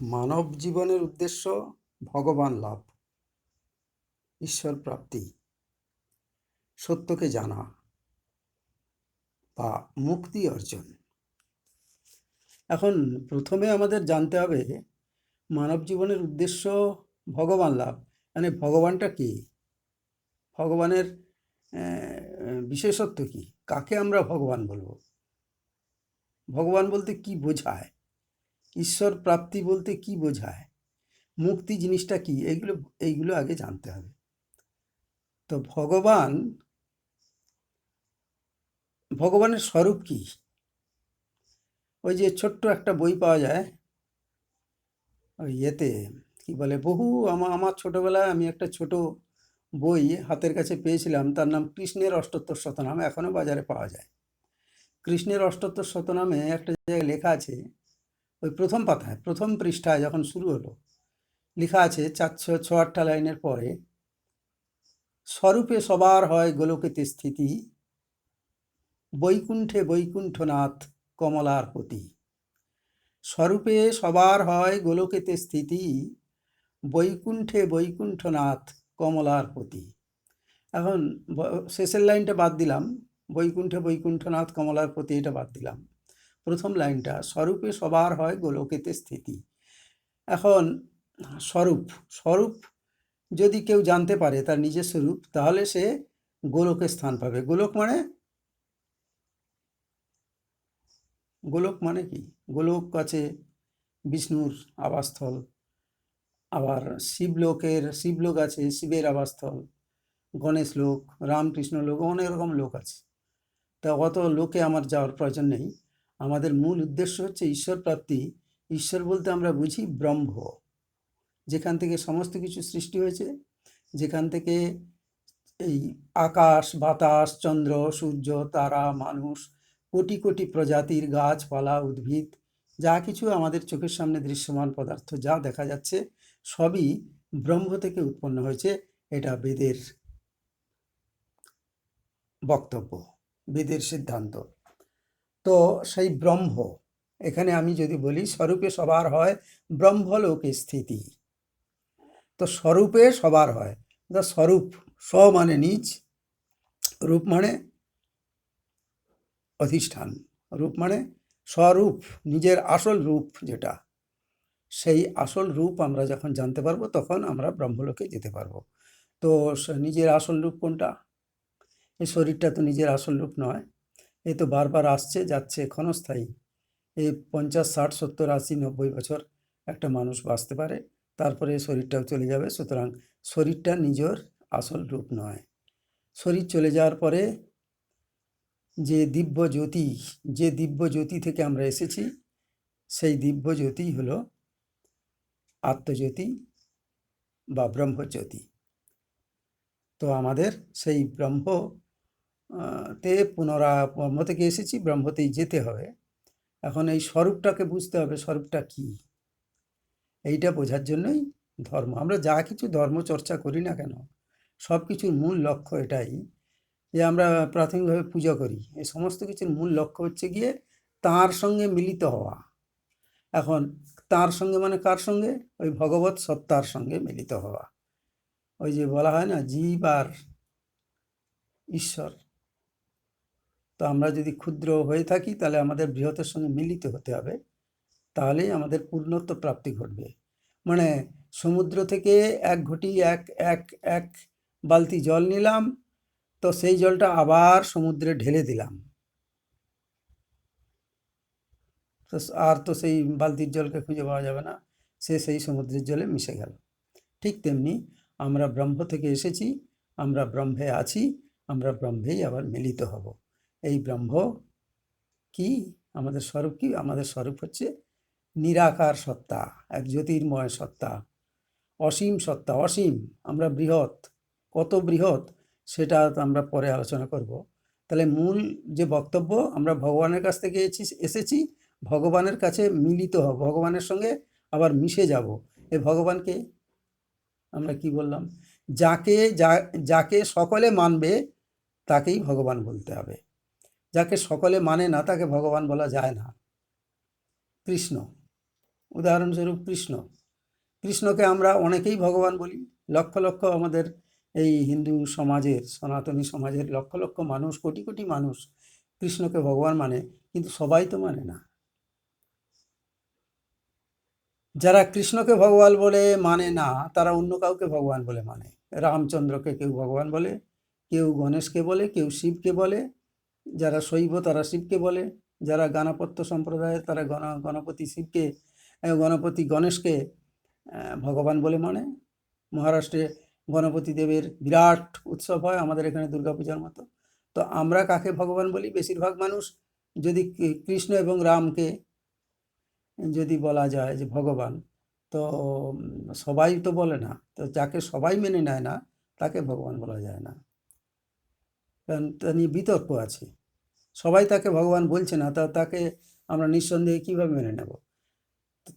মানব জীবনের উদ্দেশ্য ভগবান লাভ, ঈশ্বর প্রাপ্তি, সত্যকে জানা বা মুক্তি অর্জন। এখন প্রথমে আমাদের জানতে হবে মানব জীবনের উদ্দেশ্য ভগবান লাভ মানে ভগবানটা কি? ভগবানের বিশেষত্ব কি? কাকে আমরা ভগবান বলব? ভগবান বলতে কি বোঝায়? ঈশ্বর প্রাপ্তি বলতে কি বোঝায়? মুক্তি জিনিসটা কি? এইগুলো এইগুলো আগে জানতে হবে। তো ভগবান, ভগবানের স্বরূপ কি? ওই যে ছোট্ট একটা বই পাওয়া যায়, ওই ইয়েতে, কি বলে, বহু আমার আমার ছোটবেলায় আমি একটা ছোট বই হাতের কাছে পেয়েছিলাম, তার নাম কৃষ্ণের অষ্টোত্তর শতনাম এখনও বাজারে পাওয়া যায়। কৃষ্ণের অষ্টোত্তর শতনামে একটা জায়গায় লেখা আছে ওই প্রথম পাতায়, প্রথম পৃষ্ঠায় যখন শুরু হলো, লেখা আছে চারশো ছ আটটা লাইনের পরে, স্বরূপে সবার হয় গোলকেতে স্থিতি, বৈকুণ্ঠে বৈকুণ্ঠনাথ কমলার পতি। স্বরূপে সবার হয় গোলকেতে স্থিতি, বৈকুণ্ঠে বৈকুণ্ঠনাথ কমলার পতি। এখন শেষের লাইনটা বাদ দিলাম, বৈকুণ্ঠে বৈকুণ্ঠনাথ কমলার পতি এটা বাদ দিলাম। প্রথম লাইনটা, স্বরূপে সবার হয় গোলকেতে স্থিতি। এখন, স্বরূপ স্বরূপ যদি কেউ জানতে পারে তার নিজের স্বরূপ তাহলে সে গোলকে স্থান পাবে। গোলক মানে? গোলক মানে কি? গোলক আছে বিষ্ণুর আবাসস্থল, আবার শিবলোকের, শিবলোক আছে শিবের আবাসস্থল, গণেশ লোক, রামকৃষ্ণ লোক, অনেক রকম লোক আছে। তা অত লোকে আমার যাওয়ার প্রয়োজন নেই। আমাদের মূল উদ্দেশ্য হচ্ছে ঈশ্বর প্রাপ্তি। ঈশ্বর বলতে আমরা বুঝি ব্রহ্ম, যেখান থেকে সমস্ত কিছু সৃষ্টি হয়েছে, যেখান থেকে এই আকাশ, বাতাস, চন্দ্র, সূর্য, তারা, মানুষ, কোটি কোটি প্রজাতির গাছপালা, উদ্ভিদ, যা কিছু আমাদের চোখের সামনে দৃশ্যমান পদার্থ যা দেখা যাচ্ছে, সবই ব্রহ্ম থেকে উৎপন্ন হয়েছে। এটা বেদের বক্তব্য, বেদের সিদ্ধান্ত। তো সেই ব্রহ্ম, এখানে আমি যদি বলি স্বরূপে সবার হয় ব্রহ্মলোকে স্থিতি। তো স্বরূপে সবার হয় তো স্বরূপ, স্ব মানে নিজ, রূপ মানে অধিষ্ঠান, রূপ মানে স্বরূপ, নিজের আসল রূপ যেটা। সেই আসল রূপ আমরা যখন জানতে পারব তখন আমরা ব্রহ্মলোকে যেতে পারব। তো নিজের আসল রূপ কোনটা? এই শরীরটা তো নিজের আসল রূপ নয়। এ তো বারবার আসছে, যাচ্ছে ক্ষণস্থায়ী। এই পঞ্চাশ, ষাট, সত্তর, আশি, নব্বই বছর একটা মানুষ বাঁচতে পারে, তারপরে শরীরটাও চলে যাবে। সুতরাং শরীরটা নিজের আসল রূপ নয়। শরীর চলে যাওয়ার পরে যে দিব্য জ্যোতি, যে দিব্য জ্যোতি থেকে আমরা এসেছি, সেই দিব্য জ্যোতি হলো আত্মজ্যোতি বা ব্রহ্মজ্যোতি। তো আমাদের সেই ব্রহ্ম তে পুনরা ব্রহ্ম থেকে এসেছি, ব্রহ্মতেই যেতে হবে। এখন এই স্বরূপটাকে বুঝতে হবে, স্বরূপটা কি? এইটা বোঝার জন্যই ধর্ম। আমরা যা কিছু ধর্ম চর্চা করি না কেন, সব কিছুর মূল লক্ষ্য এটাই যে আমরা প্রাথমিকভাবে পূজা করি। এই সমস্ত কিছুর মূল লক্ষ্য হচ্ছে গিয়ে তার সঙ্গে মিলিত হওয়া। এখন তার সঙ্গে মানে কার সঙ্গে? ওই ভগবত সত্তার সঙ্গে মিলিত হওয়া। ওই যে বলা হয় না, জীব আর ঈশ্বর। তো আমরা যদি ক্ষুদ্র হয়ে থাকি, তাহলে আমাদের বৃহতের সঙ্গে মিলিত হতে হবে। তাহলেই আমাদের পূর্ণত্ব প্রাপ্তি ঘটবে। মানে সমুদ্র থেকে এক ঘটি এক এক এক বালতি জল নিলাম, তো সেই জলটা আবার সমুদ্রে ঢেলে দিলাম। তো আর তো সেই বালতির জলকে খুঁজে পাওয়া যাবে না। সে সেই সমুদ্রের জলে মিশে গেল। ঠিক তেমনি আমরা ব্রহ্ম থেকে এসেছি, আমরা ব্রহ্মে আছি, আমরা ব্রহ্মেই আবার মিলিত হব। এই ব্রহ্ম কি? আমাদের স্বরূপ কি? আমাদের স্বরূপ হচ্ছে নিরাকার সত্তা, এক জ্যোতির্ময় সত্তা, অসীম সত্তা, অসীম, আমরা বৃহৎ, কত বৃহৎ সেটা আমরা পরে আলোচনা করব। তাহলে মূল যে বক্তব্য, আমরা ভগবানের কাছ থেকে এসেছি, ভগবানের কাছে মিলিত হব, ভগবানের সঙ্গে আবার মিশে যাব। এ ভগবানকে আমরা কি বললাম? যাকে, যা, যাকে সকলে মানবে, তাকেই ভগবান বলতে হবে। যাকে সকলে মানে না, তাকে ভগবান বলা যায় না। কৃষ্ণ। উদাহরণস্বরূপ কৃষ্ণ। কৃষ্ণকে আমরা অনেকেই ভগবান বলি। লক্ষ লক্ষ আমাদের এই হিন্দু সমাজের, সনাতনী সমাজের লক্ষ লক্ষ মানুষ, কোটি কোটি মানুষ কৃষ্ণকে ভগবান মানে কিন্তু সবাই তো মানে না। যারা কৃষ্ণকে ভগবান বলে মানে না, তারা অন্য কাউকে ভগবান বলে মানে। রামচন্দ্রকে কেউ ভগবান বলে, কেউ গণেশকে বলে, কেউ শিবকে বলে যারা শৈব, তারা শিবকে বলে, যারা গণপত্য সম্প্রদায়ের, তারা গণ, গণপতি শিবকে গণপতি গণেশকে ভগবান বলে মানে। মহারাষ্ট্রে গণপতি দেবের বিরাট উৎসব হয় আমাদের এখানে দুর্গাপূজার মতো। তো আমরা কাকে ভগবান বলি? বেশিরভাগ মানুষ যদি কৃষ্ণ এবং রামকে যদি বলা যায় যে ভগবান, তো সবাই তো বলে না। তো যাকে সবাই মেনে নেয় না, তাকে ভগবান বলা যায় না। তা নিয়ে বিতর্ক আছে। সবাই তাকে ভগবান বলছে না, তা তাকে আমরা নিঃসন্দেহে কীভাবে মেনে নেব?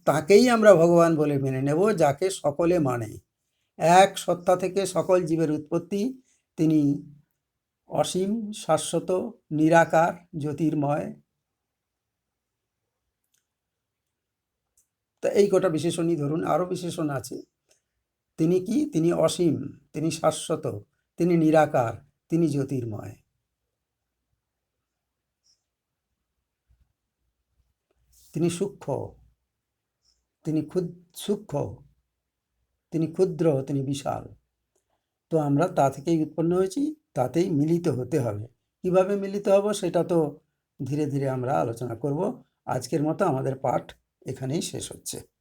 তাকেই আমরা ভগবান বলে মেনে নেব, যাকে সকলে মানে। এক সত্তা থেকে সকল জীবের উৎপত্তি, তিনি অসীম, শাশ্বত, নিরাকার, জ্যোতির্ময়। তা এই কটা বিশেষণই ধরুন, আরও বিশেষণ আছে। তিনি কি? তিনি অসীম, তিনি শাশ্বত, তিনি নিরাকার। তিনি জ্যোতির্ময়। তিনি সূক্ষ্ম, তিনি ক্ষুদ সূক্ষ্ম, তিনি ক্ষুদ্র, তিনি বিশাল। তো আমরা তা থেকেই উৎপন্ন হয়েছি, তাতেই মিলিত হতে হবে। কীভাবে মিলিত হব সেটা তো ধীরে ধীরে আমরা আলোচনা করব। আজকের মতো আমাদের পাঠ এখানেই শেষ হচ্ছে।